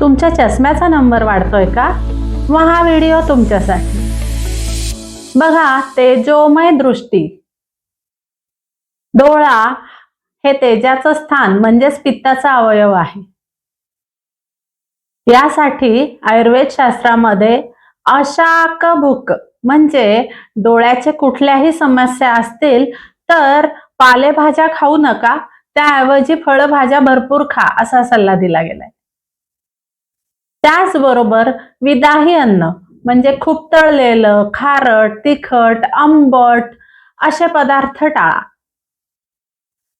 तुमच्या चष्म्याचा नंबर वाढतोय का? व हा व्हिडिओ तुमच्यासाठी. बघा तेजोमय दृष्टी. डोळा हे तेजाचं स्थान म्हणजेच पित्ताचा अवयव आहे. यासाठी आयुर्वेद शास्त्रामध्ये अशाकभुक म्हणजे डोळ्याचे कुठल्याही समस्या असतील तर पालेभाज्या खाऊ नका त्याऐवजी फळभाज्या भरपूर खा असा सल्ला दिला गेलाय. त्याचबरोबर विदाही अन्न म्हणजे खूप तळलेलं खारट तिखट आंबट असे पदार्थ टाळा.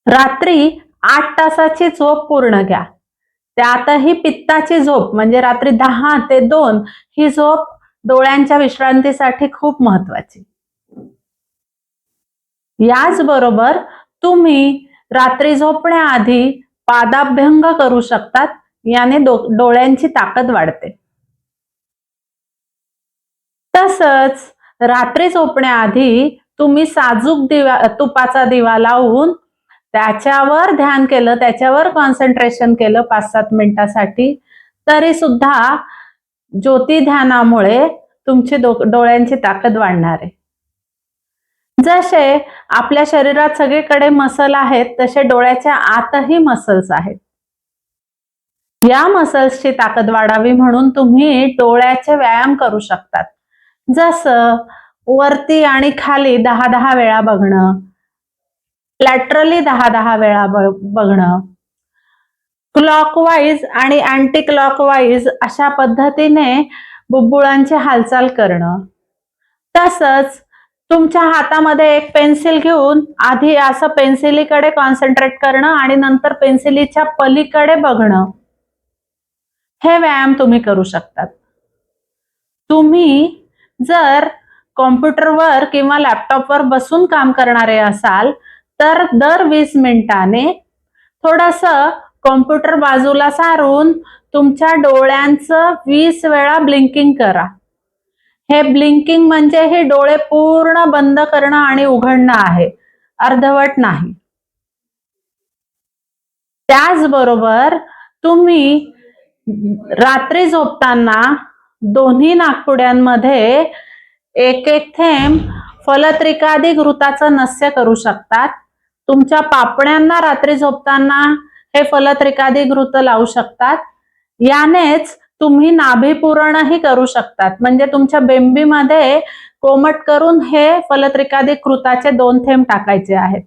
रात्री आठ तासाची झोप पूर्ण घ्या. त्यातही पित्ताची झोप म्हणजे रात्री दहा ते दोन ही झोप डोळ्यांच्या विश्रांतीसाठी खूप महत्वाची याचबरोबर तुम्ही रात्री झोपण्याआधी पादाभ्यंग करू शकतात याने डोळ्यांची ताकद वाढते. तसंच रात्री झोपण्याआधी तुम्ही साजूक दिवा तुपाचा दिवा लावून त्याच्यावर ध्यान केलं त्याच्यावर कॉन्सन्ट्रेशन केलं पाच सात मिनिटासाठी तरी सुद्धा ज्योती ध्यानामुळे तुमची डोळ्यांची ताकद वाढणार. आहे जसे आपल्या शरीरात सगळीकडे मसल आहेत तसे डोळ्याच्या आतही मसल्स आहेत. या मसल्सची ताकद वाढावी म्हणून तुम्ही डोळ्याचे व्यायाम करू शकतात. जसं वरती आणि खाली दहा दहा वेळा बघणं लॅटरली दहा दहा वेळा बघणं क्लॉकवाईज आणि अँटी क्लॉकवाईज अशा पद्धतीने बुबुळांची हालचाल करणं. तसंच तुमच्या हातामध्ये एक पेन्सिल घेऊन आधी असं पेन्सिलीकडे कॉन्सन्ट्रेट करणं आणि नंतर पेन्सिलीच्या पलीकडे बघणं. हे व्यायाम तुम्ही करू शकतात. तुम्ही जर कॉम्प्युटरवर किंवा लॅपटॉपवर बसून काम करणारे असाल तर दर वीस मिनिटाने थोडस कॉम्प्युटर बाजूला सारून तुमच्या डोळ्यांचं वीस वेळा ब्लिंकिंग करा. हे ब्लिंकिंग म्हणजे हे डोळे पूर्ण बंद करणं आणि उघडणं आहे. अर्धवट नाही. त्याचबरोबर तुम्ही रात्री झोपताना दोन्ही नागपुड्यांमध्ये एक एक थेंब फलत्रिकादी घृताचं नस्य करू शकतात. तुमच्या पापण्यांना रात्री झोपताना हे फलत्रिकादी घृत लावू शकतात. यानेच तुम्ही नाभीपूरणही करू शकतात. म्हणजे तुमच्या बेंबीमध्ये कोमट करून हे फलत्रिकादी कृताचे दोन थेंब टाकायचे आहेत.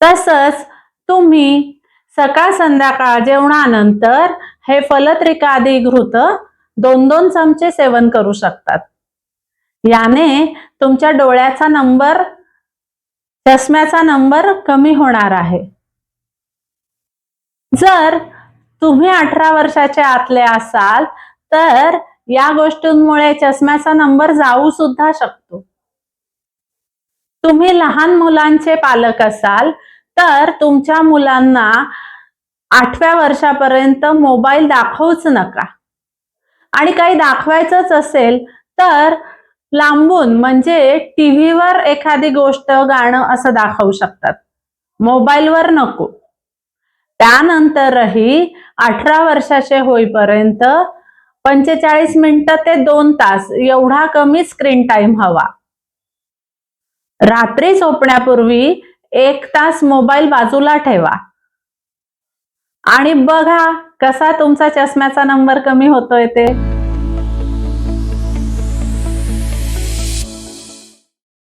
तसंच तुम्ही सकाळ संध्याकाळ जेवणानंतर हे फलत्रिकादी घृत दोन दोन चमचे सेवन करू शकतात. याने तुमच्या डोळ्याचा नंबर चष्म्याचा नंबर कमी होणार आहे. जर तुम्ही अठरा वर्षाचे आतले असाल तर या गोष्टींमुळे चष्म्याचा नंबर जाऊ सुद्धा शकतो. तुम्ही लहान मुलांचे पालक असाल तर तुमच्या मुलांना आठव्या वर्षापर्यंत मोबाईल दाखवूच नका. आणि काही दाखवायचंच असेल तर लांबून म्हणजे टीव्हीवर एखादी गोष्ट गाणं असं दाखवू शकतात. मोबाईलवर नको. त्यानंतरही अठरा वर्षाचे होईपर्यंत पंचेचाळीस मिनिटं ते दोन तास एवढा कमी स्क्रीन टाइम हवा. रात्री झोपण्यापूर्वी एक तास मोबाईल बाजूला ठेवा. आणि बघा कसा तुमचा चष्म्याचा नंबर कमी होतोय ते.